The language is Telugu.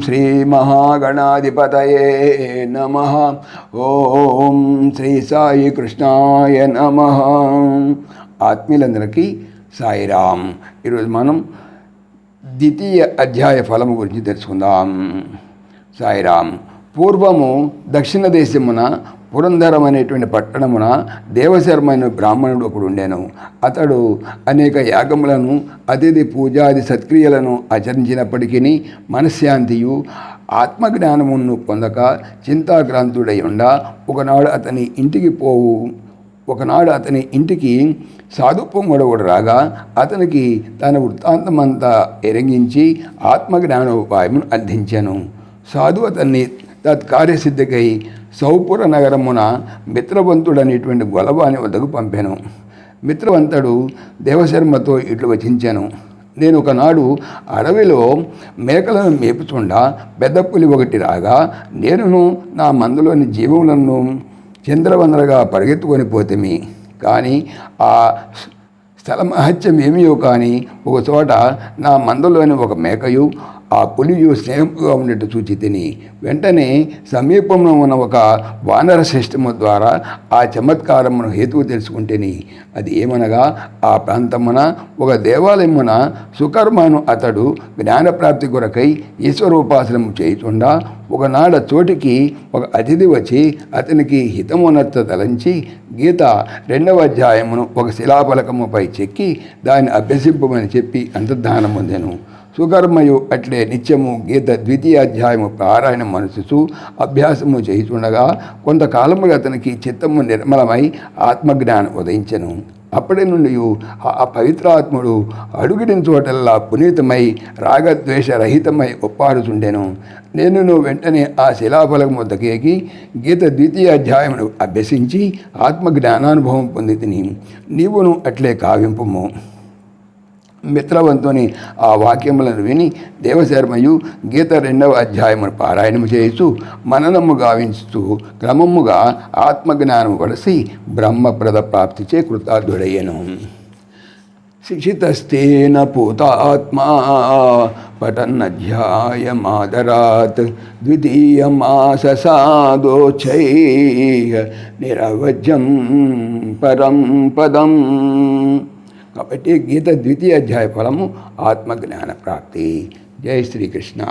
శ్రీ మహాగణాధిపతయే నమ. ఓం శ్రీ సాయి కృష్ణాయ నమ. ఆత్మీయులందరికీ సాయిరామ్. ఈరోజు మనం ద్వితీయ అధ్యాయ ఫలము గురించి తెలుసుకుందాం. సాయిరామ్ పూర్వము దక్షిణ దేశమున పురంధరం అనేటువంటి పట్టణమున దేవశర్మ అనే బ్రాహ్మణుడు ఒకడు ఉండేను. అతడు అనేక యాగములను అతిథి పూజాది సత్క్రియలను ఆచరించినప్పటికీ మనశ్శాంతియు ఆత్మజ్ఞానమును పొందక చింతాక్రాంతుడై ఉండ ఒకనాడు అతని ఇంటికి పోవు. ఒకనాడు అతని ఇంటికి సాధుపొంగడవుడు రాగా అతనికి తన వృత్తాంతమంతా ఎరంగించి ఆత్మజ్ఞానోపాయమును అందించాను. సాధు అతన్ని తత్కార్యసిద్ధికై సౌపుర నగరమున మిత్రవంతుడనేటువంటి గొలవాని వద్దకు పంపాను. మిత్రవంతుడు దేవశర్మతో ఇట్లు వచించాను. నేను ఒకనాడు అడవిలో మేకలను మేపుచుండా పెద్ద పులి ఒకటి రాగా నేనును నా మందులోని జీవములను చంద్రవందరగా పరిగెత్తుకొని పోతిమి. కానీ ఆ స్థల మహత్యం ఏమియో కానీ ఒక చోట నా మందలోని ఒక మేకయు ఆ పులియు స్నేహంగా ఉండేట్టు చూచి తిని వెంటనే సమీపంలో ఉన్న ఒక వానర శ్రేష్టము ద్వారా ఆ చమత్కారమును హేతువు తెలుసుకుంటేని. అది ఏమనగా ఆ ప్రాంతమున ఒక దేవాలయమున సుకర్మను అతడు జ్ఞానప్రాప్తి కొరకై ఈశ్వరోపాసనము చేయుచుండా ఒకనాడ చోటికి ఒక అతిథి వచ్చి అతనికి హితమునత్త తలంచి గీత రెండవ అధ్యాయమును ఒక శిలాఫలకముపై చెక్కి దాన్ని అభ్యసింపమని చెప్పి అంతర్ధానం పొందెను. సుకర్మయు అట్లే నిత్యము గీత ద్వితీయ అధ్యాయము పారాయణ మనసుసు అభ్యాసము చేయుచుండగా కొంతకాలముగా అతనికి చిత్తము నిర్మలమై ఆత్మజ్ఞానం ఉదయించెను. అప్పటి నుండి ఆ పవిత్రాత్ముడు అడుగుడిన చోటల్లా పునీతమై రాగద్వేషరహితమై ఒప్పారుచుండెను ఒప్పాడుచుండెను. నేను వెంటనే ఆ శిలాఫలకం వద్దకేకి గీత ద్వితీయ అధ్యాయమును అభ్యసించి ఆత్మజ్ఞానానుభవం పొంది తిని నీవును అట్లే కావింపుము. మిత్రవంతుని ఆ వాక్యములను విని దేవశర్మయు గీత రెండవ అధ్యాయమును పారాయణము చేస్తూ మననము గావించుతూ క్రమముగా ఆత్మజ్ఞానము వలసి బ్రహ్మప్రద ప్రాప్తిచే కృతార్థుడయ్యను. శిక్షితస్తేన పూతాత్మా పఠన్నధ్యాయమాదరాత్ ద్వితీయమాససాదోచై నిరవజ్యం పరం పదం కాబట్టి గీత ద్వితీయ అధ్యాయ ఫలము ఆత్మజ్ఞాన ప్రాప్తి. జై శ్రీకృష్ణ.